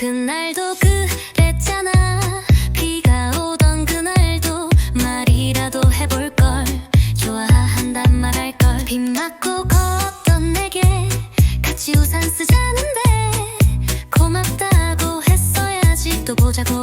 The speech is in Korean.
그날도 그랬잖아. 비가 오던 그날도 말이라도 해볼걸. 좋아한단 말할걸. 비 맞고 걷던 내게 같이 우산 쓰자는데 고맙다고 했어야지 또 보자고